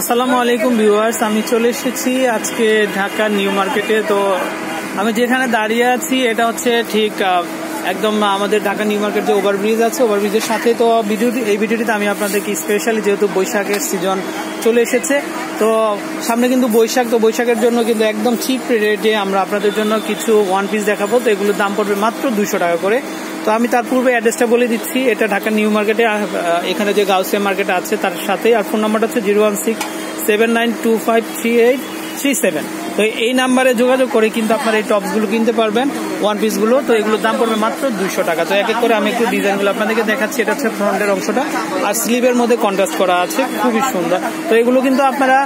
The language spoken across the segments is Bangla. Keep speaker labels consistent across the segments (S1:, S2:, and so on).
S1: আসসালামু আলাইকুম, ভিউয়ার্স। আমি চলে এসেছি আজকে ঢাকা নিউ মার্কেটে। তো আমি যেখানে দাঁড়িয়ে আছি, এটা হচ্ছে ঠিক একদম আমাদের ঢাকা নিউ মার্কেট যে ওভারব্রিজ আছে ওভারব্রিজের সাথে তো ভিডিওটি এই ভিডিওটিতে আমি আপনাদেরকে স্পেশালি যেহেতু বৈশাখের সিজন চলে এসেছে, তো সামনে কিন্তু বৈশাখ, তো বৈশাখের জন্য কিন্তু একদম চিপ রেটে আমরা আপনাদের জন্য কিছু ওয়ান পিস দেখাবো। তো এগুলোর দাম পড়বে মাত্র দুশো টাকা করে। তো আমি তার পূর্বে অ্যাড্রেসটা বলে দিচ্ছি। এটা ঢাকা নিউ মার্কেটে এখানে যে গাউসিয়া মার্কেট আছে তার সাথে আর ফোন নাম্বারটা হচ্ছে zero one six seven nine two five three eight three seven. তো এই নাম্বারে যোগাযোগ করে কিন্তু আপনার এই টপসগুলো কিনতে পারবেন। ওয়ান পিসগুলো তো এগুলোর দাম পড়বে মাত্র দুইশো টাকা। তো এক এক করে আমি একটু ডিজাইনগুলো আপনাদেরকে দেখাচ্ছি, এটা হচ্ছে ফ্রন্টের অংশটা। আর স্লিভের মধ্যে কন্ট্রাস্ট করা আছে, খুবই সুন্দর। তো এগুলো কিন্তু আপনারা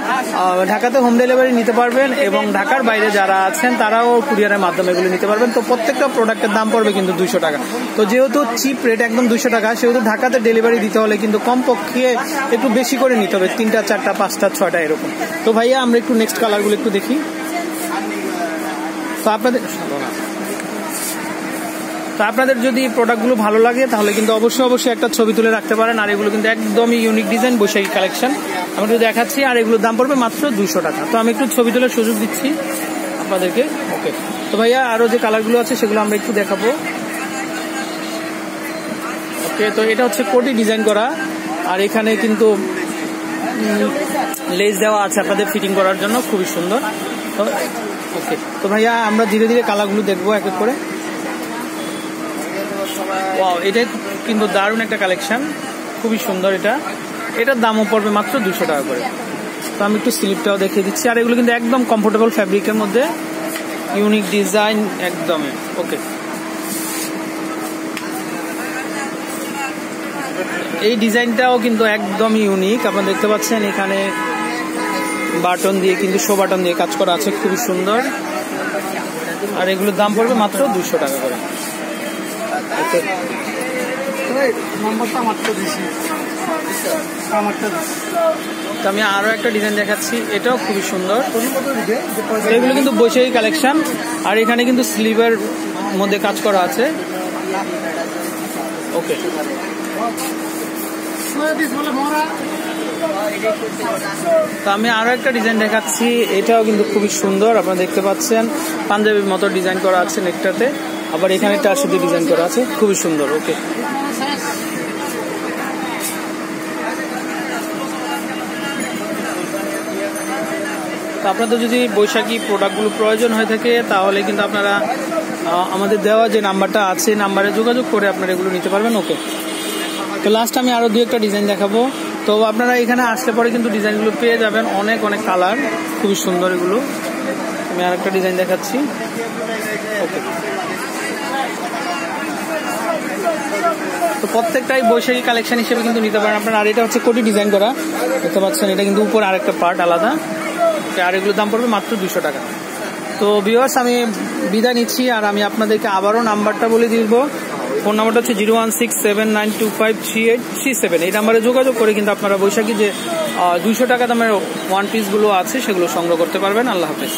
S1: ঢাকাতে হোম ডেলিভারি নিতে পারবেন এবং ঢাকার বাইরে যারা আছেন, তারাও কুরিয়ারের মাধ্যমে এগুলো নিতে পারবেন। তো প্রত্যেকটা প্রোডাক্টের দাম পড়বে কিন্তু দুইশো টাকা। তো যেহেতু চিপ রেট একদম দুইশো টাকা, সেহেতু ঢাকাতে ডেলিভারি দিতে হলে কিন্তু কমপক্ষে একটু বেশি করে নিতে হবে, তিনটা, চারটা, পাঁচটা, ছয়টা এরকম। তো ভাইয়া, আমরা একটু নেক্সট কালারগুলো একটু দেখি। তো আপনাদের তো আপনাদের যদি প্রোডাক্টগুলো ভালো লাগে, তাহলে কিন্তু অবশ্যই অবশ্যই একটা ছবি তুলে রাখতে পারেন। আর এগুলো কিন্তু একদমই ইউনিক ডিজাইন বৈশাখী কালেকশন আমি একটু দেখাচ্ছি, আর এগুলোর দাম পড়বে মাত্র দুশো টাকা। তো আমি একটু ছবি তোলার সুযোগ দিচ্ছি আপনাদেরকে। ওকে। তো ভাইয়া আরও যে কালারগুলো আছে, সেগুলো আমরা একটু দেখাবো। ওকে, তো এটা হচ্ছে কোটি ডিজাইন করা। আর এখানে কিন্তু লেস দেওয়া আছে আপনাদের ফিটিং করার জন্য, খুবই সুন্দর। তো ওকে তো ভাইয়া, আমরা ধীরে ধীরে কালারগুলো দেখব এক এক করে। এটা কিন্তু দারুণ একটা কালেকশন। খুবই সুন্দর এটা। এটার দামও পড়বে মাত্র দুশো টাকা করে। তো আমি একটু স্লিপটাও দেখিয়ে দিচ্ছি। আর এগুলো কিন্তু একদম কমফোর্টেবল ফ্যাব্রিকের মধ্যে। ইউনিক ডিজাইন একদমই ওকে এই ডিজাইনটাও কিন্তু একদম ইউনিক আপনারা দেখতে পাচ্ছেন এখানে বাটন দিয়ে, কিন্তু শো বাটন দিয়ে কাজ করা আছে, খুবই সুন্দর। আর এগুলোর দাম পড়বে মাত্র দুশো টাকা করে। আমি আরও একটা ডিজাইন দেখাচ্ছি, এটাও খুবই সুন্দর। এগুলো কিন্তু বৈশাখী কালেকশন আর এখানে কিন্তু স্লিভের মধ্যে কাজ করা আছে। ওকে তো আমি আরও একটা ডিজাইন দেখাচ্ছি। এটাও কিন্তু খুবই সুন্দর, আপনারা দেখতে পাচ্ছেন। পাঞ্জাবির মতো ডিজাইন করা আছে নেকটাতে। আবার এখানে তার সাথে ডিজাইন করা আছে। খুবই সুন্দর ওকে আপনাদের যদি বৈশাখী প্রোডাক্টগুলো প্রয়োজন হয়ে থাকে, তাহলে কিন্তু আপনারা আমাদের দেওয়া যে নাম্বারটা আছে নাম্বারে যোগাযোগ করে আপনারা এগুলো নিতে পারবেন ওকে তো লাস্ট আমি আরও দু একটা ডিজাইন দেখাবো। তো আপনারা এখানে আসলে পরে কিন্তু ডিজাইনগুলো পেয়ে যাবেন। অনেক অনেক কালার। খুবই সুন্দর এগুলো। আমি আর একটা ডিজাইন দেখাচ্ছি। ওকে। তো প্রত্যেকটাই বৈশাখী কালেকশন হিসেবে কিন্তু নিতে পারেন আপনার। আর এটা হচ্ছে কোটি ডিজাইন করা। দেখতে পাচ্ছেন, এটা কিন্তু উপর আরেকটা পার্ট আলাদা। আর এগুলোর দাম পড়বে মাত্র দুশো টাকা। তো ভিউয়ার্স আমি বিদায় নিচ্ছি, আর আমি আপনাদেরকে আবারও নাম্বারটা বলে দিব। ফোন নাম্বারটা হচ্ছে zero one six seven nine two five three eight three seven. এই নাম্বারে যোগাযোগ করে কিন্তু আপনারা বৈশাখী যে দুইশো টাকা দামের ওয়ান পিসগুলো আছে, সেগুলো সংগ্রহ করতে পারবেন। আল্লাহ হাফেজ।